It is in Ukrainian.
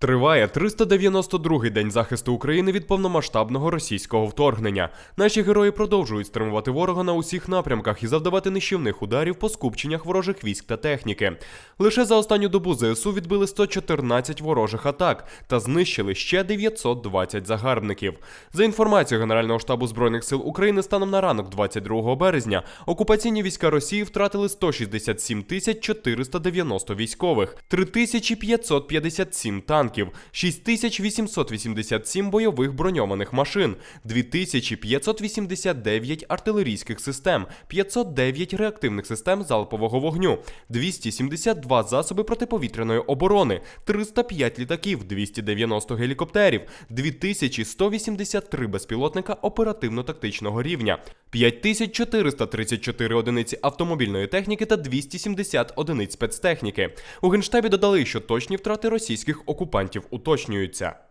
Триває 392-й день захисту України від повномасштабного російського вторгнення. Наші герої продовжують стримувати ворога на усіх напрямках і завдавати нищівних ударів по скупченнях ворожих військ та техніки. Лише за останню добу ЗСУ відбили 114 ворожих атак та знищили ще 920 загарбників. За інформацією Генерального штабу збройних сил України, станом на ранок 22 березня окупаційні війська Росії втратили 167 тисяч 490 військових, 3557 танків, 6887 бойових броньованих машин, 2589 артилерійських систем, 509 реактивних систем залпового вогню, 272 засоби протиповітряної оборони, 305 літаків, 290 гелікоптерів, 2183 безпілотника оперативно-тактичного рівня, 5434 одиниці автомобільної техніки та 270 одиниць спецтехніки. У генштабі додали, що точні втрати російських окупантів уточнюються.